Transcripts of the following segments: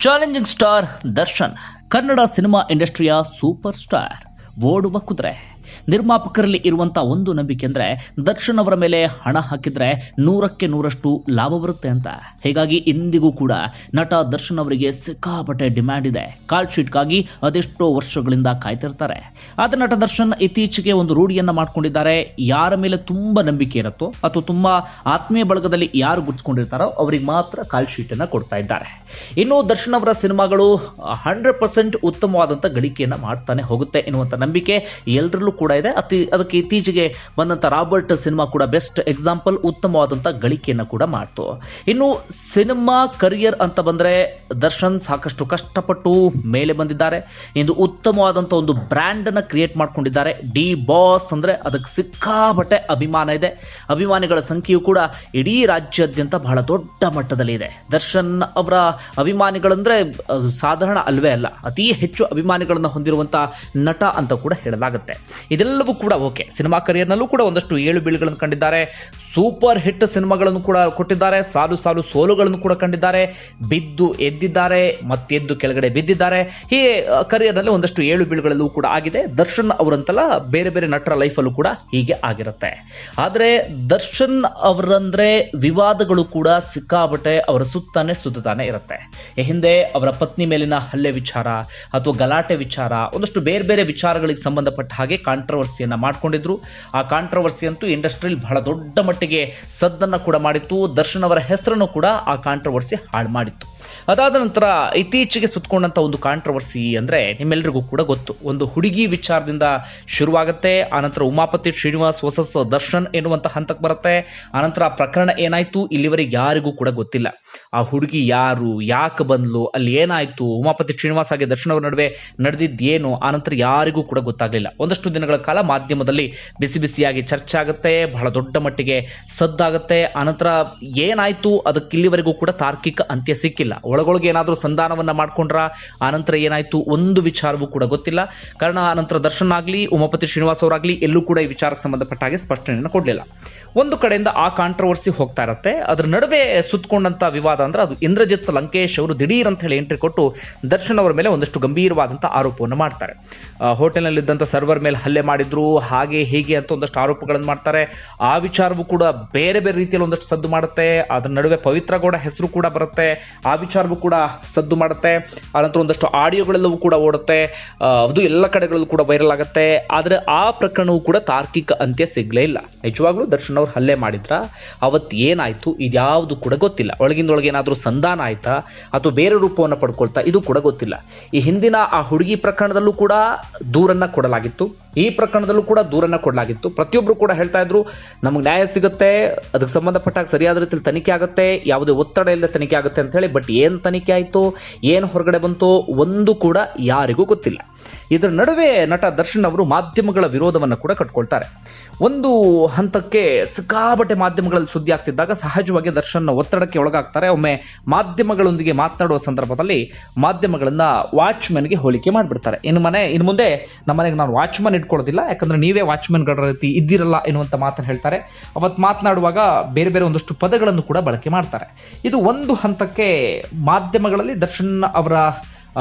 Challenging star Darshan Kannada cinema ಇಂಡಸ್ಟ್ರಿಯ super star ಓಡುವ ಕುದುರೆ. ನಿರ್ಮಾಪಕರಲ್ಲಿ ಇರುವಂತ ಒಂದು ನಂಬಿಕೆ ಅಂದ್ರೆ ದರ್ಶನ್ ಅವರ ಮೇಲೆ ಹಣ ಹಾಕಿದ್ರೆ ನೂರಕ್ಕೆ ನೂರಷ್ಟು ಲಾಭ ಬರುತ್ತೆ ಅಂತ. ಹೀಗಾಗಿ ಇಂದಿಗೂ ಕೂಡ ನಟ ದರ್ಶನ್ ಅವರಿಗೆ ಸಿಕ್ಕಾಪಟ್ಟೆ ಡಿಮ್ಯಾಂಡ್ ಇದೆ. ಕಾಲ್ ಶೀಟ್ಗಾಗಿ ಅದೆಷ್ಟೋ ವರ್ಷಗಳಿಂದ ಕಾಯ್ತಿರ್ತಾರೆ. ಆದ್ರೆ ನಟ ದರ್ಶನ್ ಇತ್ತೀಚೆಗೆ ಒಂದು ರೂಢಿಯನ್ನ ಮಾಡ್ಕೊಂಡಿದ್ದಾರೆ. ಯಾರ ಮೇಲೆ ತುಂಬಾ ನಂಬಿಕೆ ಇರುತ್ತೋ ಅಥವಾ ತುಂಬಾ ಆತ್ಮೀಯ ಬಳಗದಲ್ಲಿ ಯಾರು ಗುರ್ಸ್ಕೊಂಡಿರ್ತಾರೋ ಅವರಿಗೆ ಮಾತ್ರ ಕಾಲ್ ಶೀಟ್ ಅನ್ನ ಕೊಡ್ತಾ ಇದ್ದಾರೆ. ಇನ್ನು ದರ್ಶನ್ ಅವರ ಸಿನಿಮಾಗಳು ಹಂಡ್ರೆಡ್ ಪರ್ಸೆಂಟ್ ಉತ್ತಮವಾದಂಥ ಗಳಿಕೆಯನ್ನ ಮಾಡ್ತಾನೆ ಹೋಗುತ್ತೆ ಎನ್ನುವಂಥ ನಂಬಿಕೆ ಎಲ್ಲರಲ್ಲೂ ಕೂಡ ಇದೆ. ಅತಿ, ಅದಕ್ಕೆ ಇತ್ತೀಚೆಗೆ ಬಂದಂಥ ರಾಬರ್ಟ್ ಸಿನಿಮಾ ಕೂಡ ಬೆಸ್ಟ್ ಎಕ್ಸಾಂಪಲ್ ಉತ್ತಮವಾದಂಥ ಗಳಿಕೆಯನ್ನು ಕೂಡ ಮಾಡ್ತು. ಇನ್ನು ಸಿನಿಮಾ ಕರಿಯರ್ ಅಂತ ಬಂದರೆ ದರ್ಶನ್ ಸಾಕಷ್ಟು ಕಷ್ಟಪಟ್ಟು ಮೇಲೆ ಬಂದಿದ್ದಾರೆ. ಇಂದು ಉತ್ತಮವಾದಂಥ ಒಂದು ಬ್ರ್ಯಾಂಡನ್ನು ಕ್ರಿಯೇಟ್ ಮಾಡ್ಕೊಂಡಿದ್ದಾರೆ. ಡಿ ಬಾಸ್ ಅಂದರೆ ಅದಕ್ಕೆ ಸಿಕ್ಕಾಪಟ್ಟೆ ಅಭಿಮಾನ ಇದೆ. ಅಭಿಮಾನಿಗಳ ಸಂಖ್ಯೆಯು ಕೂಡ ಇಡೀ ರಾಜ್ಯಾದ್ಯಂತ ಬಹಳ ದೊಡ್ಡ ಮಟ್ಟದಲ್ಲಿ ಇದೆ. ದರ್ಶನ್ ಅವರ ಅಭಿಮಾನಿಗಳಂದ್ರೆ ಸಾಧಾರಣ ಅಲ್ವೇ ಅಲ್ಲ, ಅತಿ ಹೆಚ್ಚು ಅಭಿಮಾನಿಗಳನ್ನು ಹೊಂದಿರುವಂಥ ನಟ ಅಂತ ಕೂಡ ಹೇಳಲಾಗುತ್ತೆ. ಇದೆಲ್ಲವೂ ಕೂಡ ಓಕೆ. ಸಿನಿಮಾ ಕರಿಯರ್ನಲ್ಲೂ ಕೂಡ ಒಂದಷ್ಟು ಏಳು ಬೀಳುಗಳನ್ನು ಕಂಡಿದ್ದಾರೆ. ಸೂಪರ್ ಹಿಟ್ ಸಿನಿಮಾಗಳನ್ನು ಕೂಡ ಕೊಟ್ಟಿದ್ದಾರೆ. ಸಾಲು ಸಾಲು ಸೋಲುಗಳನ್ನು ಕೂಡ ಕಂಡಿದ್ದಾರೆ. ಬಿದ್ದು ಎದ್ದಿದ್ದಾರೆ, ಮತ್ತೆದ್ದು ಕೆಳಗಡೆ ಬಿದ್ದಿದ್ದಾರೆ. ಹೀಗೆ ಕರಿಯರ್ನಲ್ಲಿ ಒಂದಷ್ಟು ಏಳು ಬೀಳುಗಳಲ್ಲೂ ಕೂಡ ಆಗಿದೆ. ದರ್ಶನ್ ಅವರಂತಲ್ಲ, ಬೇರೆ ಬೇರೆ ನಟರ ಲೈಫಲ್ಲೂ ಕೂಡ ಹೀಗೆ ಆಗಿರುತ್ತೆ. ಆದರೆ, ದರ್ಶನ್ ಅವರಂದ್ರೆ ವಿವಾದಗಳು ಕೂಡ ಸಿಕ್ಕಾಬಟ್ಟೆ ಅವರ ಸುತ್ತಾನೆ ಸುತ್ತಾನೆ ಇರುತ್ತೆ. ಹಿಂದೆ ಅವರ ಪತ್ನಿ ಮೇಲಿನ ಹಲ್ಲೆ ವಿಚಾರ ಅಥವಾ ಗಲಾಟೆ ವಿಚಾರ, ಒಂದಷ್ಟು ಬೇರೆ ಬೇರೆ ವಿಚಾರಗಳಿಗೆ ಸಂಬಂಧಪಟ್ಟ ಹಾಗೆ ಕಾಂಟ್ರವರ್ಸಿಯನ್ನ ಮಾಡ್ಕೊಂಡಿದ್ರು. ಆ ಕಾಂಟ್ರವರ್ಸಿ ಅಂತೂ ಇಂಡಸ್ಟ್ರಿಯಲ್ಲಿ ಬಹಳ ದೊಡ್ಡ ಮಟ್ಟಿಗೆ ಸದ್ದನ್ನ ಕೂಡ ಮಾಡಿತ್ತು. ದರ್ಶನ್ ಅವರ ಹೆಸರನ್ನು ಕೂಡ ಆ ಕಾಂಟ್ರವರ್ಸಿ ಹಾಳು ಮಾಡಿತ್ತು. ಅದಾದ ನಂತರ ಇತ್ತೀಚೆಗೆ ಸುತ್ತಕೊಂಡಂತ ಒಂದು ಕಾಂಟ್ರವರ್ಸಿ ಅಂದ್ರೆ ನಿಮ್ಮೆಲ್ಲರಿಗೂ ಕೂಡ ಗೊತ್ತು. ಒಂದು ಹುಡುಗಿ ವಿಚಾರದಿಂದ ಶುರುವಾಗುತ್ತೆ ಆನಂತರ ಉಮಾಪತಿ ಶ್ರೀನಿವಾಸ್ ವಸಸ್ ದರ್ಶನ್ ಎನ್ನುವಂಥ ಹಂತಕ್ಕೆ ಬರುತ್ತೆ ಆನಂತರ ಪ್ರಕರಣ ಏನಾಯ್ತು ಇಲ್ಲಿವರೆಗೆ ಯಾರಿಗೂ ಕೂಡ ಗೊತ್ತಿಲ್ಲ. ಆ ಹುಡುಗಿ ಯಾರು, ಯಾಕೆ ಬಂದ್ಲು, ಅಲ್ಲಿ ಏನಾಯ್ತು, ಉಮಾಪತಿ ಶ್ರೀನಿವಾಸ್ ಹಾಗೆ ದರ್ಶನ್ ಅವರ ನಡುವೆ ನಡೆದಿದ್ದೇನು ಆನಂತರ ಯಾರಿಗೂ ಕೂಡ ಗೊತ್ತಾಗಲಿಲ್ಲ. ಒಂದಷ್ಟು ದಿನಗಳ ಕಾಲ ಮಾಧ್ಯಮದಲ್ಲಿ ಬಿಸಿ ಬಿಸಿಯಾಗಿ ಚರ್ಚೆ ಆಗುತ್ತೆ, ಬಹಳ ದೊಡ್ಡ ಮಟ್ಟಿಗೆ ಸದ್ದಾಗುತ್ತೆ ಆನಂತರ ಏನಾಯ್ತು ಅದಕ್ಕೆ ಇಲ್ಲಿವರೆಗೂ ಕೂಡ ತಾರ್ಕಿಕ ಅಂತ್ಯ ಸಿಕ್ಕಿಲ್ಲ. ಒಳಗೊಳಗೆ ಏನಾದರೂ ಸಂಧಾನವನ್ನ ಮಾಡಿಕೊಂಡ್ರ? ಆನಂತರ ಏನಾಯ್ತು? ಒಂದು ವಿಚಾರವೂ ಕೂಡ ಗೊತ್ತಿಲ್ಲ. ಕಾರಣ, ಆನಂತರ ದರ್ಶನ್ ಆಗಲಿ, ಉಮಾಪತಿ ಶ್ರೀನಿವಾಸ್ ಅವರಾಗ್ಲಿ, ಎಲ್ಲೂ ಕೂಡ ಈ ವಿಚಾರಕ್ಕೆ ಸಂಬಂಧಪಟ್ಟ ಹಾಗೆ ಸ್ಪಷ್ಟನೆಯನ್ನು ಕೊಡಲಿಲ್ಲ. ಒಂದು ಕಡೆಯಿಂದ ಆ ಕಾಂಟ್ರವರ್ಸಿ ಹೋಗ್ತಾ ಇರುತ್ತೆ. ಅದ್ರ ನಡುವೆ ಸುತ್ತಕೊಂಡಂತ ವಿವಾದ ಅಂದ್ರೆ ಅದು ಇಂದ್ರಜಿತ್ ಲಂಕೇಶ್ ಅವರು ದಿಢೀರ್ ಅಂತ ಹೇಳಿ ಎಂಟ್ರಿ ಕೊಟ್ಟು ದರ್ಶನ್ ಅವರ ಮೇಲೆ ಒಂದಷ್ಟು ಗಂಭೀರವಾದಂಥ ಆರೋಪವನ್ನು ಮಾಡ್ತಾರೆ. ಹೋಟೆಲ್ನಲ್ಲಿದ್ದಂಥ ಸರ್ವರ್ ಮೇಲೆ ಹಲ್ಲೆ ಮಾಡಿದ್ರು. ಹಾಗೆ, ಹೀಗೆ ಅಂತ ಒಂದಷ್ಟು ಆರೋಪಗಳನ್ನು ಮಾಡ್ತಾರೆ. ಆ ವಿಚಾರವೂ ಕೂಡ ಬೇರೆ ಬೇರೆ ರೀತಿಯಲ್ಲಿ ಒಂದಷ್ಟು ಸದ್ದು ಮಾಡುತ್ತೆ. ಅದರ ನಡುವೆ ಪವಿತ್ರ ಗೌಡ ಹೆಸರು ಕೂಡ ಬರುತ್ತೆ. ಆ ಕೂಡ ಸದ್ದು ಮಾಡುತ್ತೆ. ಆನಂತರ ಒಂದಷ್ಟು ಆಡಿಯೋಗಳೆಲ್ಲವೂ ಕೂಡ ಓಡುತ್ತೆ. ಅದು ಎಲ್ಲ ಕಡೆಗಳಲ್ಲೂ ಕೂಡ ವೈರಲ್ ಆಗುತ್ತೆ. ಆದರೆ ಆ ಪ್ರಕರಣವೂ ಕೂಡ ತಾರ್ಕಿಕ ಅಂತ್ಯ ಸಿಗಲೇ ಇಲ್ಲ. ನಿಜವಾಗ್ಲೂ ದರ್ಶನ್ ಅವರು ಹಲ್ಲೆ ಮಾಡಿದ್ರ ಅವತ್ತು ಏನಾಯಿತು ಇದ್ಯಾವುದು ಕೂಡ ಗೊತ್ತಿಲ್ಲ. ಒಳಗಿಂದೊಳಗೆ ಏನಾದರೂ ಸಂಧಾನ ಆಯ್ತಾ, ಅಥವಾ ಬೇರೆ ರೂಪವನ್ನು ಪಡ್ಕೊಳ್ತಾ, ಇದು ಕೂಡ ಗೊತ್ತಿಲ್ಲ. ಈ ಹಿಂದಿನ ಆ ಹುಡುಗಿ ಪ್ರಕರಣದಲ್ಲೂ ಕೂಡ ದೂರನ್ನು ಕೊಡಲಾಗಿತ್ತು. ಈ ಪ್ರಕರಣದಲ್ಲೂ ಕೂಡ ದೂರನ್ನ ಕೊಡಲಾಗಿತ್ತು. ಪ್ರತಿಯೊಬ್ಬರು ಕೂಡ ಹೇಳ್ತಾ ಇದ್ರು, ನಮಗೆ ನ್ಯಾಯ ಸಿಗುತ್ತೆ, ಅದಕ್ಕೆ ಸಂಬಂಧಪಟ್ಟಾಗ ಸರಿಯಾದ ರೀತಿಯಲ್ಲಿ ತನಿಖೆ ಆಗುತ್ತೆ, ಯಾವುದೇ ಒತ್ತಡ ಇಲ್ಲದೆ ತನಿಖೆ ಆಗುತ್ತೆ ಅಂತ ಹೇಳಿ, ಬಟ್ ಏನು ತನಿಖೆ ಆಯಿತು, ಏನು ಹೊರಗಡೆ ಬಂತು, ಒಂದು ಕೂಡ ಯಾರಿಗೂ ಗೊತ್ತಿಲ್ಲ. ಇದರ ನಡುವೆ ನಟ ದರ್ಶನ್ ಅವರು ಮಾಧ್ಯಮಗಳ ವಿರೋಧವನ್ನು ಕೂಡ ಕಟ್ಕೊಳ್ತಾರೆ. ಒಂದು ಹಂತಕ್ಕೆ ಸಿಕ್ಕಾಬಟ್ಟೆ ಮಾಧ್ಯಮಗಳಲ್ಲಿ ಸುದ್ದಿ ಆಗ್ತಿದ್ದಾಗ ಸಹಜವಾಗಿ ದರ್ಶನ್ ಒತ್ತಡಕ್ಕೆ ಒಳಗಾಗ್ತಾರೆ. ಒಮ್ಮೆ ಮಾಧ್ಯಮಗಳೊಂದಿಗೆ ಮಾತನಾಡುವ ಸಂದರ್ಭದಲ್ಲಿ ಮಾಧ್ಯಮಗಳನ್ನ ವಾಚ್ಮನ್ಗೆ ಹೋಲಿಕೆ ಮಾಡಿಬಿಡ್ತಾರೆ. ಇನ್ನು ಮನೆ, ಇನ್ನು ಮುಂದೆ ನಮ್ಮ ಮನೆಗೆ ನಾನು ವಾಚ್ಮನ್ ಇಟ್ಕೊಳ್ಳೋದಿಲ್ಲ, ಯಾಕಂದ್ರೆ ನೀವೇ ವಾಚ್ಮನ್ಗಳ ರೀತಿ ಇದ್ದಿರಲ್ಲ ಎನ್ನುವಂಥ ಮಾತನ್ನು ಹೇಳ್ತಾರೆ. ಅವತ್ತು ಮಾತನಾಡುವಾಗ ಬೇರೆ ಬೇರೆ ಒಂದಷ್ಟು ಪದಗಳನ್ನು ಕೂಡ ಬಳಕೆ ಮಾಡ್ತಾರೆ. ಇದು ಒಂದು ಹಂತಕ್ಕೆ ಮಾಧ್ಯಮಗಳಲ್ಲಿ ದರ್ಶನ್ ಅವರ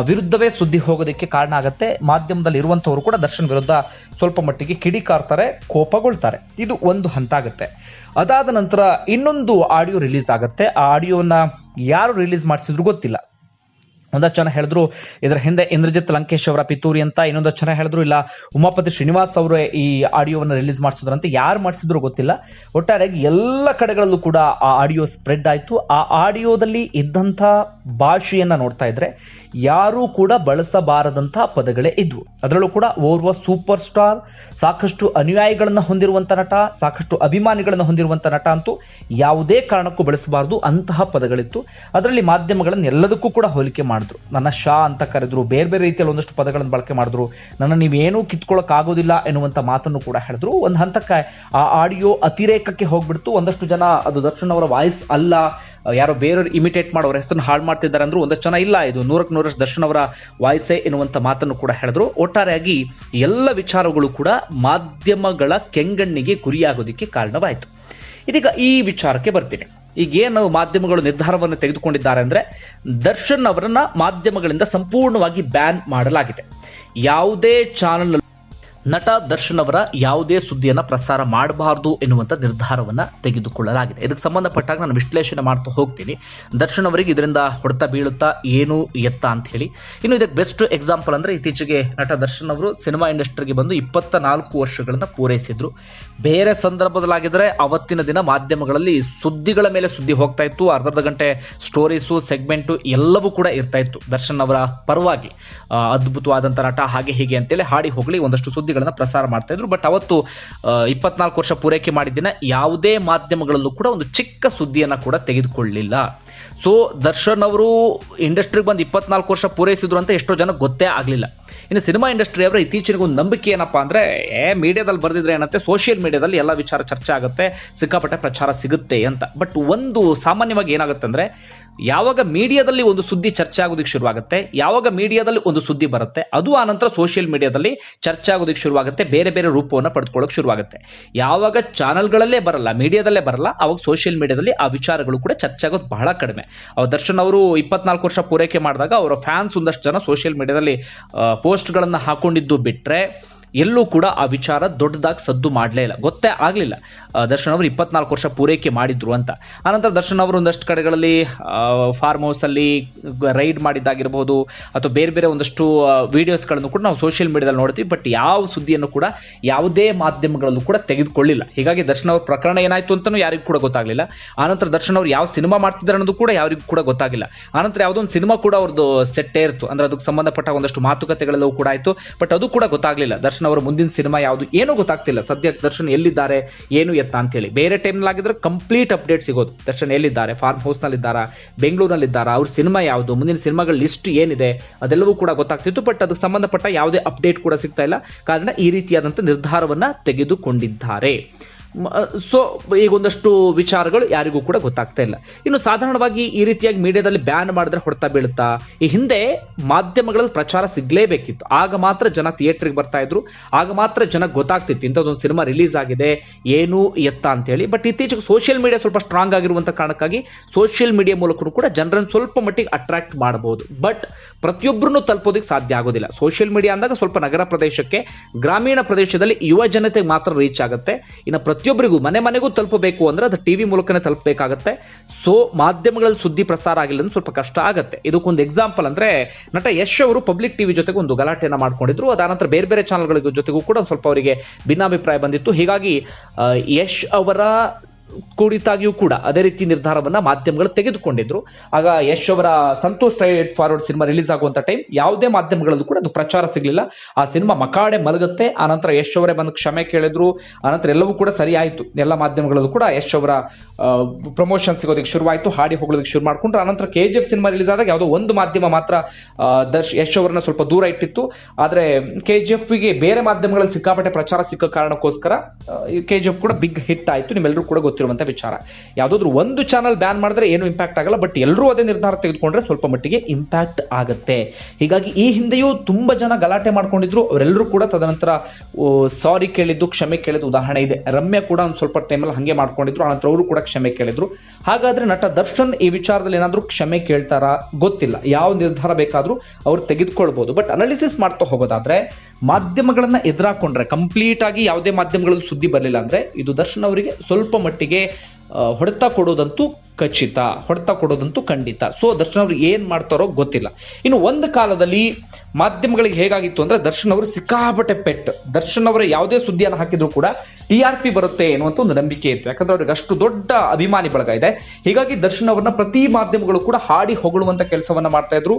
ವಿರುದ್ಧವೇ ಸುದ್ದಿ ಹೋಗೋದಕ್ಕೆ ಕಾರಣ ಆಗುತ್ತೆ. ಮಾಧ್ಯಮದಲ್ಲಿ ಇರುವಂಥವರು ಕೂಡ ದರ್ಶನ್ ವಿರುದ್ಧ ಸ್ವಲ್ಪ ಮಟ್ಟಿಗೆ ಕಿಡಿಕಾರ್ತಾರೆ, ಕೋಪಗೊಳ್ತಾರೆ. ಇದು ಒಂದು ಹಂತ ಆಗುತ್ತೆ ಅದಾದ ನಂತರ ಇನ್ನೊಂದು ಆಡಿಯೋ ರಿಲೀಸ್ ಆಗುತ್ತೆ. ಆ ಆಡಿಯೋನ ಯಾರು ರಿಲೀಸ್ ಮಾಡಿಸಿದ್ರು ಗೊತ್ತಿಲ್ಲ. ಒಂದಷ್ಟು ಜನ ಹೇಳಿದ್ರು, ಇದರ ಹಿಂದೆ ಇಂದ್ರಜಿತ್ ಲಂಕೇಶ್ ಅವರ ಪಿತೂರಿ ಅಂತ ಇನ್ನೊಂದಷ್ಟು ಜನ ಹೇಳಿದ್ರು, ಇಲ್ಲ, ಉಮಾಪತಿ ಶ್ರೀನಿವಾಸ್ ಅವರು ಈ ಆಡಿಯೋವನ್ನು ರಿಲೀಸ್ ಮಾಡಿಸಿದ್ರಂತೆ ಯಾರು ಮಾಡಿಸಿದ್ರು ಗೊತ್ತಿಲ್ಲ. ಒಟ್ಟಾರೆಯಾಗಿ ಎಲ್ಲ ಕಡೆಗಳಲ್ಲೂ ಕೂಡ ಆ ಆಡಿಯೋ ಸ್ಪ್ರೆಡ್ ಆಯಿತು. ಆ ಆಡಿಯೋದಲ್ಲಿ ಇದ್ದಂಥ ಭಾಷೆಯನ್ನು ನೋಡ್ತಾ ಇದ್ರೆ ಯಾರೂ ಕೂಡ ಬಳಸಬಾರದಂತಹ ಪದಗಳೇ ಇದ್ವು. ಅದರಲ್ಲೂ ಕೂಡ ಓರ್ವ ಸೂಪರ್ ಸ್ಟಾರ್ ಸಾಕಷ್ಟು ಅನುಯಾಯಿಗಳನ್ನು ಹೊಂದಿರುವಂತ ನಟ, ಸಾಕಷ್ಟು ಅಭಿಮಾನಿಗಳನ್ನು ಹೊಂದಿರುವಂತ ನಟ ಅಂತೂ ಯಾವುದೇ ಕಾರಣಕ್ಕೂ ಬಳಸಬಾರದು, ಅಂತಹ ಪದಗಳಿತ್ತು. ಅದರಲ್ಲಿ ಮಾಧ್ಯಮಗಳನ್ನು ಎಲ್ಲದಕ್ಕೂ ಕೂಡ ಹೋಲಿಕೆ ಮಾಡಿದ್ರು. ನನ್ನ ಶಾ ಅಂತ ಕರೆದ್ರು, ಬೇರೆ ಬೇರೆ ರೀತಿಯಲ್ಲಿ ಒಂದಷ್ಟು ಪದಗಳನ್ನು ಬಳಕೆ ಮಾಡಿದ್ರು. ನನ್ನ ನೀವೇನೂ ಕಿತ್ಕೊಳ್ಳೋಕೆ ಆಗೋದಿಲ್ಲ ಎನ್ನುವಂತ ಮಾತನ್ನು ಕೂಡ ಹೇಳಿದ್ರು. ಒಂದು ಹಂತಕ್ಕೆ ಆ ಆಡಿಯೋ ಅತಿರೇಕಕ್ಕೆ ಹೋಗ್ಬಿಡ್ತು. ಒಂದಷ್ಟು ಜನ ಅದು ದರ್ಶನ್ ಅವರ ವಾಯ್ಸ್ ಅಲ್ಲ ಯಾರೋ ಬೇರೆಯವರು ಇಮಿಟೇಟ್ ಮಾಡೋರ ಹೆಸರನ್ನು ಹಾಳು ಮಾಡ್ತಿದ್ದಾರೆ ಅಂದ್ರೂ ಒಂದಷ್ಟು ಜನ ಇಲ್ಲ. ಇದು ನೂರಕ್ಕೆ ನೂರಷ್ಟು ದರ್ಶನ್ ಅವರ ವಾಯ್ಸೇ ಎನ್ನುವಂಥ ಮಾತನ್ನು ಕೂಡ ಹೇಳಿದ್ರು. ಒಟ್ಟಾರೆಯಾಗಿ ಎಲ್ಲ ವಿಚಾರಗಳು ಕೂಡ ಮಾಧ್ಯಮಗಳ ಕೆಂಗಣ್ಣಿಗೆ ಗುರಿಯಾಗೋದಕ್ಕೆ ಕಾರಣವಾಯಿತು. ಇದೀಗ ಈ ವಿಚಾರಕ್ಕೆ ಬರ್ತೀನಿ. ಈಗೇನು ಮಾಧ್ಯಮಗಳು ನಿರ್ಧಾರವನ್ನು ತೆಗೆದುಕೊಂಡಿದ್ದಾರೆ ಅಂದರೆ ದರ್ಶನ್ ಅವರನ್ನು ಮಾಧ್ಯಮಗಳಿಂದ ಸಂಪೂರ್ಣವಾಗಿ ಬ್ಯಾನ್ ಮಾಡಲಾಗಿದೆ. ಯಾವುದೇ ಚಾನಲ್ ನಟ ದರ್ಶನ್ ಅವರ ಯಾವುದೇ ಸುದ್ದಿಯನ್ನು ಪ್ರಸಾರ ಮಾಡಬಾರ್ದು ಎನ್ನುವಂಥ ನಿರ್ಧಾರವನ್ನು ತೆಗೆದುಕೊಳ್ಳಲಾಗಿದೆ. ಇದಕ್ಕೆ ಸಂಬಂಧಪಟ್ಟಾಗ ನಾನು ವಿಶ್ಲೇಷಣೆ ಮಾಡ್ತಾ ಹೋಗ್ತೀನಿ. ದರ್ಶನ್ ಅವರಿಗೆ ಇದರಿಂದ ಹೊಡೆತ ಬೀಳುತ್ತಾ ಏನು ಎತ್ತ ಅಂತ ಹೇಳಿ. ಇನ್ನು ಇದಕ್ಕೆ ಬೆಸ್ಟ್ ಎಕ್ಸಾಂಪಲ್ ಅಂದರೆ ಇತ್ತೀಚೆಗೆ ನಟ ದರ್ಶನ್ ಅವರು ಸಿನಿಮಾ ಇಂಡಸ್ಟ್ರಿಗೆ ಬಂದು ಇಪ್ಪತ್ತ ನಾಲ್ಕು ವರ್ಷಗಳನ್ನು ಪೂರೈಸಿದ್ರು. ಬೇರೆ ಸಂದರ್ಭದಲ್ಲಾಗಿದ್ದರೆ ಅವತ್ತಿನ ದಿನ ಮಾಧ್ಯಮಗಳಲ್ಲಿ ಸುದ್ದಿಗಳ ಮೇಲೆ ಸುದ್ದಿ ಹೋಗ್ತಾ ಇತ್ತು. ಅರ್ಧರ್ಧ ಗಂಟೆ ಸ್ಟೋರೀಸು, ಸೆಗ್ಮೆಂಟು ಎಲ್ಲವೂ ಕೂಡ ಇರ್ತಾ ಇತ್ತು. ದರ್ಶನ್ ಅವರ ಪರವಾಗಿ ಅದ್ಭುತವಾದಂಥ ನಟ ಹಾಗೆ ಹೀಗೆ ಅಂತೇಳಿ ಹಾಡಿ ಹೋಗಲಿ. ಒಂದಷ್ಟು ಪ್ರಸಾರ ಮಾಡ್ತಾ ಇದ್ರು. ಬಟ್ ಅವತ್ತು ಇಪ್ಪತ್ನಾಲ್ಕು ವರ್ಷ ಪೂರೈಕೆ ಮಾಡಿದ್ದಿನ ಯಾವುದೇ ಮಾಧ್ಯಮಗಳಲ್ಲೂ ಕೂಡ ಒಂದು ಚಿಕ್ಕ ಸುದ್ದಿಯನ್ನು ಕೂಡ ತೆಗೆದುಕೊಳ್ಳಿಲ್ಲ. ಸೊ ದರ್ಶನ್ ಅವರು ಇಂಡಸ್ಟ್ರಿಗೆ ಬಂದು ಇಪ್ಪತ್ನಾಲ್ಕು ವರ್ಷ ಪೂರೈಸಿದ್ರು ಅಂತ ಎಷ್ಟೋ ಜನ ಗೊತ್ತೇ ಆಗಲಿಲ್ಲ. ಇನ್ನು ಸಿನಿಮಾ ಇಂಡಸ್ಟ್ರಿ ಅವರ ಇತ್ತೀಚಿನ ಒಂದು ನಂಬಿಕೆ ಏನಪ್ಪಾ ಅಂದರೆ, ಏ ಮೀಡಿಯಾದಲ್ಲಿ ಬರೆದಿದ್ರೆ ಏನಂತೆ? ಸೋಷಿಯಲ್ ಮೀಡಿಯಾದಲ್ಲಿ ಎಲ್ಲ ವಿಚಾರ ಚರ್ಚೆ ಆಗುತ್ತೆ, ಸಿಕ್ಕಾಪಟ್ಟೆ ಪ್ರಚಾರ ಸಿಗುತ್ತೆ ಅಂತ. ಬಟ್ ಒಂದು ಸಾಮಾನ್ಯವಾಗಿ ಏನಾಗುತ್ತೆ ಅಂದ್ರೆ ಯಾವಾಗ ಮೀಡಿಯಾದಲ್ಲಿ ಒಂದು ಸುದ್ದಿ ಚರ್ಚೆ ಆಗೋದಕ್ಕೆ ಶುರುವಾಗುತ್ತೆ, ಯಾವಾಗ ಮೀಡಿಯಾದಲ್ಲಿ ಒಂದು ಸುದ್ದಿ ಬರುತ್ತೆ, ಅದು ಆನಂತರ ಸೋಷಿಯಲ್ ಮೀಡಿಯಾದಲ್ಲಿ ಚರ್ಚೆ ಆಗೋದಕ್ಕೆ ಶುರುವಾಗುತ್ತೆ, ಬೇರೆ ಬೇರೆ ರೂಪವನ್ನು ಪಡೆದುಕೊಳ್ಳೋಕೆ ಶುರುವಾಗುತ್ತೆ. ಯಾವಾಗ ಚಾನಲ್ಗಳಲ್ಲೇ ಬರಲ್ಲ, ಮೀಡಿಯಾದಲ್ಲೇ ಬರಲ್ಲ, ಅವಾಗ ಸೋಷಿಯಲ್ ಮೀಡಿಯಾದಲ್ಲಿ ಆ ವಿಚಾರಗಳು ಕೂಡ ಚರ್ಚೆ ಆಗೋದು ಬಹಳ ಕಡಿಮೆ. ಅವ್ರ ದರ್ಶನ್ ಅವರು ಇಪ್ಪತ್ನಾಲ್ಕು ವರ್ಷ ಪೂರೈಕೆ ಮಾಡಿದಾಗ, ಅವರ ಫ್ಯಾನ್ಸ್ ಒಂದಷ್ಟು ಜನ ಸೋಷಿಯಲ್ ಮೀಡಿಯಾದಲ್ಲಿ ಪೋಸ್ಟ್ಗಳನ್ನು ಹಾಕೊಂಡಿದ್ದು ಬಿಟ್ಟರೆ ಎಲ್ಲೂ ಕೂಡ ಆ ವಿಚಾರ ದೊಡ್ಡದಾಗಿ ಸದ್ದು ಮಾಡಲೇ ಇಲ್ಲ. ಗೊತ್ತೇ ಆಗಲಿಲ್ಲ. ದರ್ಶನ್ ಅವರು ಇಪ್ಪತ್ನಾಲ್ಕು ವರ್ಷ ಪೂರೈಕೆ ಮಾಡಿದ್ರು ಅಂತ. ಆನಂತರ ದರ್ಶನ್ ಅವರು ಒಂದಷ್ಟು ಕಡೆಗಳಲ್ಲಿ ಫಾರ್ಮ್ ಹೌಸಲ್ಲಿ ರೈಡ್ ಮಾಡಿದ್ದಾಗಿರ್ಬೋದು, ಅಥವಾ ಬೇರೆ ಬೇರೆ ಒಂದಷ್ಟು ವೀಡಿಯೋಸ್ಗಳನ್ನು ಕೂಡ ನಾವು ಸೋಷಿಯಲ್ ಮೀಡಿಯಾದಲ್ಲಿ ನೋಡ್ತೀವಿ. ಬಟ್ ಯಾವ ಸುದ್ದಿಯನ್ನು ಕೂಡ ಯಾವುದೇ ಮಾಧ್ಯಮಗಳಲ್ಲೂ ಕೂಡ ತೆಗೆದುಕೊಳ್ಳಿಲ್ಲ. ಹೀಗಾಗಿ ದರ್ಶನ್ ಅವ್ರ ಪ್ರಕರಣ ಏನಾಯಿತು ಅಂತಲೂ ಯಾರಿಗೂ ಕೂಡ ಗೊತ್ತಾಗಲಿಲ್ಲ. ಆನಂತರ ದರ್ಶನ್ ಅವರು ಯಾವ ಸಿನಿಮಾ ಮಾಡ್ತಿದ್ದಾರೆ ಅನ್ನೋದು ಕೂಡ ಯಾರಿಗೂ ಕೂಡ ಗೊತ್ತಾಗಿಲ್ಲ ಆನಂತರ ಯಾವುದೋ ಒಂದು ಸಿನಿಮಾ ಕೂಡ ಅವ್ರದ್ದು ಸೆಟ್ಟೇ ಇರ್ತು. ಅಂದ್ರೆ ಅದಕ್ಕೆ ಸಂಬಂಧಪಟ್ಟ ಒಂದಷ್ಟು ಮಾತುಕತೆಗಳೆಲ್ಲವೂ ಕೂಡ ಆಯಿತು. ಬಟ್ ಅದು ಕೂಡ ಗೊತ್ತಾಗಲಿಲ್ಲ. ದರ್ಶನ್ ಅವರ ಮುಂದಿನ ಸಿನಿಮಾ ಯಾವುದು ಏನೂ ಗೊತ್ತಾಗ್ತಿಲ್ಲ. ಸದ್ಯ ದರ್ಶನ್ ಎಲ್ಲಿದ್ದಾರೆ, ಏನು ಎತ್ತ ಅಂತೇಳಿ. ಬೇರೆ ಟೈಮ್ನಲ್ಲಾಗಿದ್ರೆ ಕಂಪ್ಲೀಟ್ ಅಪ್ಡೇಟ್ ಸಿಗೋದು. ದರ್ಶನ್ ಎಲ್ಲಿದ್ದಾರೆ ಫಾರ್ಮ್ ಹೌಸ್ನಲ್ಲಿದ್ದಾರಾ ಬೆಂಗಳೂರಿನಲ್ಲಿದ್ದಾರಾ ಅವ್ರ ಸಿನಿಮಾ ಯಾವುದು, ಮುಂದಿನ ಸಿನಿಮಾಗಳ ಲಿಸ್ಟ್ ಏನಿದೆ, ಅದೆಲ್ಲವೂ ಕೂಡ ಗೊತ್ತಾಗ್ತಿತ್ತು ಬಟ್ ಅದಕ್ಕೆ ಸಂಬಂಧಪಟ್ಟ ಯಾವುದೇ ಅಪ್ಡೇಟ್ ಕೂಡ ಸಿಗ್ತಾ ಇಲ್ಲ. ಕಾರಣ ಈ ರೀತಿಯಾದಂಥ ನಿರ್ಧಾರವನ್ನ ತೆಗೆದುಕೊಂಡಿದ್ದಾರೆ. ಸೊ ಈಗ ಒಂದಷ್ಟು ವಿಚಾರಗಳು ಯಾರಿಗೂ ಕೂಡ ಗೊತ್ತಾಗ್ತಾ ಇಲ್ಲ. ಇನ್ನು ಸಾಧಾರಣವಾಗಿ ಈ ರೀತಿಯಾಗಿ ಮೀಡಿಯಾದಲ್ಲಿ ಬ್ಯಾನ್ ಮಾಡಿದ್ರೆ ಹೊಡ್ತಾ ಬೀಳುತ್ತಾ? ಈ ಹಿಂದೆ ಮಾಧ್ಯಮಗಳಲ್ಲಿ ಪ್ರಚಾರ ಸಿಗ್ಲೇಬೇಕಿತ್ತು. ಆಗ ಮಾತ್ರ ಜನ ಥಿಯೇಟ್ರಿಗೆ ಬರ್ತಾ ಇದ್ರು. ಆಗ ಮಾತ್ರ ಜನ ಗೊತ್ತಾಗ್ತಿತ್ತು ಇಂಥದ್ದೊಂದು ಸಿನಿಮಾ ರಿಲೀಸ್ ಆಗಿದೆ, ಏನು ಎತ್ತ ಅಂತೇಳಿ. ಬಟ್ ಇತ್ತೀಚೆಗೆ ಸೋಷಿಯಲ್ ಮೀಡಿಯಾ ಸ್ವಲ್ಪ ಸ್ಟ್ರಾಂಗ್ ಆಗಿರುವಂಥ ಕಾರಣಕ್ಕಾಗಿ ಸೋಷಿಯಲ್ ಮೀಡಿಯಾ ಮೂಲಕ ಕೂಡ ಜನರನ್ನು ಸ್ವಲ್ಪ ಮಟ್ಟಿಗೆ ಅಟ್ರಾಕ್ಟ್ ಮಾಡಬಹುದು. ಬಟ್ ಪ್ರತಿಯೊಬ್ಬರನ್ನು ತಲುಪೋದಕ್ಕೆ ಸಾಧ್ಯ ಆಗೋದಿಲ್ಲ. ಸೋಷಿಯಲ್ ಮೀಡಿಯಾ ಅಂದಾಗ ಸ್ವಲ್ಪ ನಗರ ಪ್ರದೇಶಕ್ಕೆ, ಗ್ರಾಮೀಣ ಪ್ರದೇಶದಲ್ಲಿ ಯುವ ಜನತೆಗೆ ಮಾತ್ರ ರೀಚ್ ಆಗುತ್ತೆ. ಇನ್ನು ಪ್ರತಿಯೊಬ್ಬರಿಗೂ ಮನೆ ಮನೆಗೂ ತಲುಪಬೇಕು ಅಂದ್ರೆ ಅದು ಟಿವಿ ಮೂಲಕನೇ ತಲುಪಬೇಕಾಗತ್ತೆ. ಸೊ ಮಾಧ್ಯಮಗಳಲ್ಲಿ ಸುದ್ದಿ ಪ್ರಸಾರ ಆಗಿಲ್ಲ ಅಂದ್ರೆ ಸ್ವಲ್ಪ ಕಷ್ಟ ಆಗುತ್ತೆ. ಇದಕ್ಕೊಂದು ಎಕ್ಸಾಂಪಲ್ ಅಂದ್ರೆ ನಟ ಯಶ್ ಅವರು ಪಬ್ಲಿಕ್ ಟಿವಿ ಜೊತೆಗೆ ಒಂದು ಗಲಾಟೆಯನ್ನ ಮಾಡ್ಕೊಂಡಿದ್ರು. ಅದಾನಂತರ ಬೇರೆ ಬೇರೆ ಚಾನಲ್ಗಳಿಗೂ ಜೊತೆಗೂ ಕೂಡ ಸ್ವಲ್ಪ ಅವರಿಗೆ ಭಿನ್ನಾಭಿಪ್ರಾಯ ಬಂದಿತ್ತು. ಹೀಗಾಗಿ ಯಶ್ ಅವರ ಕುರಿತಾಗಿಯೂ ಕೂಡ ಅದೇ ರೀತಿ ನಿರ್ಧಾರವನ್ನ ಮಾಧ್ಯಮಗಳು ತೆಗೆದುಕೊಂಡಿದ್ರು. ಆಗ ಯಶ್ ಅವರ Santhosh straight forward cinema release ಆಗುವಂತ ಟೈಮ್ ಯಾವುದೇ ಮಾಧ್ಯಮಗಳಲ್ಲೂ ಕೂಡ ಅದು ಪ್ರಚಾರ ಸಿಗಲಿಲ್ಲ. ಆ ಸಿನಿಮಾ ಮಕಾಡೆ ಮಲಗುತ್ತೆ. ಆನಂತರ ಯಶ್ ಅವರೇ ಬಂದು ಕ್ಷಮೆ ಕೇಳಿದ್ರು. ಆನಂತರ ಎಲ್ಲವೂ ಕೂಡ ಸರಿ ಆಯಿತು. ಎಲ್ಲ ಮಾಧ್ಯಮಗಳಲ್ಲೂ ಕೂಡ ಯಶ್ ಅವರ ಪ್ರಮೋಷನ್ ಸಿಗೋದಕ್ಕೆ ಶುರುವಾಯಿತು. ಹಾಡಿ ಹೋಗೋದಕ್ಕೆ ಶುರು ಮಾಡ್ಕೊಂಡ್ರು. ಆನಂತರ K G F cinema release ಆದಾಗ ಯಾವುದೋ ಒಂದು ಮಾಧ್ಯಮ ಮಾತ್ರ ದರ್ಶ್, ಯಶ್ ಅವರನ್ನ ಸ್ವಲ್ಪ ದೂರ ಇಟ್ಟಿತ್ತು. ಆದ್ರೆ ಕೆ ಜಿ ಎಫ್ಗೆ ಬೇರೆ ಮಾಧ್ಯಮಗಳಲ್ಲಿ ಸಿಕ್ಕಾಪಟ್ಟೆ ಪ್ರಚಾರ ಸಿಕ್ಕ ಕಾರಣಕ್ಕೋಸ್ಕರ ಕೆ ಜಿ ಎಫ್ ಕೂಡ ಬಿಗ್ ಹಿಟ್ ಆಯ್ತು. ನಿಮ್ಮೆಲ್ಲರೂ ಕೂಡ ಗೊತ್ತಿರುವಂತ ವಿಚಾರ. ಯಾವುದಾದ್ರೂ ಒಂದು ಚಾನಲ್ ಬ್ಯಾನ್ ಮಾಡಿದ್ರೆ ಏನು ಇಂಪ್ಯಾಕ್ಟ್ ಆಗಲ್ಲ ಬಟ್ ಎಲ್ಲರೂ ಅದೇ ನಿರ್ಧಾರ ತೆಗೆದುಕೊಂಡ್ರೆ ಸ್ವಲ್ಪ ಮಟ್ಟಿಗೆ ಇಂಪ್ಯಾಕ್ಟ್ ಆಗುತ್ತೆ. ಹೀಗಾಗಿ ಈ ಹಿಂದೆಯೂ ತುಂಬಾ ಜನ ಗಲಾಟೆ ಮಾಡ್ಕೊಂಡಿದ್ರು. ಅವರೆಲ್ಲರೂ ಕೂಡ ತದನಂತರ ಸಾರಿ ಕೇಳಿದ್ದು, ಕ್ಷಮೆ ಕೇಳಿದ್ದು ಉದಾಹರಣೆ ಇದೆ. ರಮ್ಯಾ ಕೂಡ ಒಂದು ಸ್ವಲ್ಪ ಟೈಮಲ್ಲಿ ಹಂಗೆ ಮಾಡ್ಕೊಂಡಿದ್ರು. ಆನಂತರ ಅವರು ಕೂಡ ಕ್ಷಮೆ ಕೇಳಿದ್ರು. ಹಾಗಾದ್ರೆ ನಟ ದರ್ಶನ್ ಈ ವಿಚಾರದಲ್ಲಿ ಏನಾದರೂ ಕ್ಷಮೆ ಕೇಳ್ತಾರಾ? ಗೊತ್ತಿಲ್ಲ. ಯಾವ ನಿರ್ಧಾರ ಬೇಕಾದ್ರೂ ಅವ್ರು ತೆಗೆದುಕೊಳ್ಬಹುದು ಬಟ್ ಅನಾಲಿಸಿಸ್ ಮಾಡ್ತಾ ಹೋಗೋದಾದ್ರೆ, ಮಾಧ್ಯಮಗಳನ್ನು ಎದುರಾಕೊಂಡ್ರೆ ಕಂಪ್ಲೀಟ್ ಆಗಿ ಯಾವುದೇ ಮಾಧ್ಯಮಗಳಲ್ಲಿ ಸುದ್ದಿ ಬರಲಿಲ್ಲ ಅಂದ್ರೆ, ಇದು ದರ್ಶನ್ ಅವರಿಗೆ ಸ್ವಲ್ಪ ಮಟ್ಟಿಗೆ ಆ, ಹೊಡೆತ ಕೊಡೋದಂತೂ ಖಚಿತ, ಹೊಡೆತ ಕೊಡೋದಂತೂ ಖಂಡಿತ. ಸೊ ದರ್ಶನ್ ಅವ್ರು ಏನ್ ಮಾಡ್ತಾರೋ ಗೊತ್ತಿಲ್ಲ. ಇನ್ನು ಒಂದು ಕಾಲದಲ್ಲಿ ಮಾಧ್ಯಮಗಳಿಗೆ ಹೇಗಾಗಿತ್ತು ಅಂದ್ರೆ ದರ್ಶನ್ ಅವರು ಸಿಕ್ಕಾಪಟ್ಟೆ ಪೆಟ್. ದರ್ಶನ್ ಅವರ ಯಾವುದೇ ಸುದ್ದಿಯನ್ನು ಹಾಕಿದ್ರು ಕೂಡ ಟಿ ಆರ್ ಪಿ ಬರುತ್ತೆ ಎನ್ನುವಂತ ಒಂದು ನಂಬಿಕೆ ಇತ್ತು. ಯಾಕಂದ್ರೆ ಅವ್ರಿಗೆ ಅಷ್ಟು ದೊಡ್ಡ ಅಭಿಮಾನಿ ಬಳಗ ಇದೆ. ಹೀಗಾಗಿ ದರ್ಶನ್ ಅವರನ್ನ ಪ್ರತಿ ಮಾಧ್ಯಮಗಳು ಕೂಡ ಹಾಡಿ ಹೊಗಳುವಂತ ಕೆಲಸವನ್ನ ಮಾಡ್ತಾ ಇದ್ರು.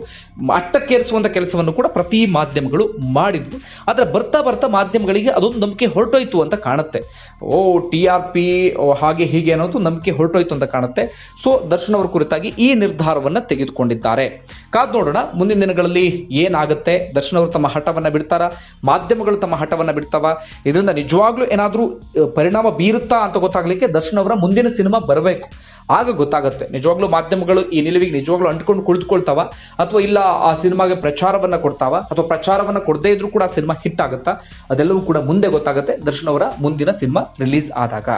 ಅಟ್ಟಕ್ಕೇರಿಸುವಂತ ಕೆಲಸವನ್ನು ಕೂಡ ಪ್ರತಿ ಮಾಧ್ಯಮಗಳು ಮಾಡಿದ್ರು. ಆದ್ರೆ ಬರ್ತಾ ಬರ್ತಾ ಮಾಧ್ಯಮಗಳಿಗೆ ಅದೊಂದು ನಂಬಿಕೆ ಹೊರಟೋಯ್ತು ಅಂತ ಕಾಣುತ್ತೆ. ಓ, ಟಿ ಆರ್ ಪಿ ಹಾಗೆ ಹೀಗೆ ಅನ್ನೋದು ನಂಬಿಕೆ ಹೊರಟೋಯ್ತು ಅಂತ ಕಾಣುತ್ತೆ. ಸೊ ದರ್ಶನ್ ಅವರ ಕುರಿತಾಗಿ ಈ ನಿರ್ಧಾರವನ್ನ ತೆಗೆದುಕೊಂಡಿದ್ದಾರೆ. ಕಾದ್ ನೋಡೋಣ, ಮುಂದಿನ ದಿನಗಳಲ್ಲಿ ಏನಾಗುತ್ತೆ? ದರ್ಶನ್ ಅವರು ತಮ್ಮ ಹಠವನ್ನ ಬಿಡ್ತಾರ? ಮಾಧ್ಯಮಗಳು ತಮ್ಮ ಹಠವನ್ನ ಬಿಡ್ತಾವ? ಇದರಿಂದ ನಿಜವಾಗ್ಲೂ ಏನಾದರೂ ಪರಿಣಾಮ ಬೀರುತ್ತಾ ಅಂತ ಗೊತ್ತಾಗಲಿಕ್ಕೆ ದರ್ಶನ್ ಅವರ ಮುಂದಿನ ಸಿನಿಮಾ ಬರಬೇಕು. ಆಗ ಗೊತ್ತಾಗುತ್ತೆ. ನಿಜವಾಗ್ಲೂ ಮಾಧ್ಯಮಗಳು ಈ ನಿಲುವಿಗೆ ನಿಜವಾಗ್ಲೂ ಅಂಟ್ಕೊಂಡು ಕುಳಿತುಕೊಳ್ತಾವ? ಅಥವಾ ಇಲ್ಲ ಆ ಸಿನಿಮಾಗೆ ಪ್ರಚಾರವನ್ನ ಕೊಡ್ತಾವ? ಅಥವಾ ಪ್ರಚಾರವನ್ನ ಕೊಡದೇ ಇದ್ರೂ ಕೂಡ ಆ ಸಿನಿಮಾ ಹಿಟ್ ಆಗುತ್ತಾ? ಅದೆಲ್ಲವೂ ಕೂಡ ಮುಂದೆ ಗೊತ್ತಾಗುತ್ತೆ. ದರ್ಶನ್ ಅವರ ಮುಂದಿನ ಸಿನಿಮಾ ರಿಲೀಸ್ ಆದಾಗ.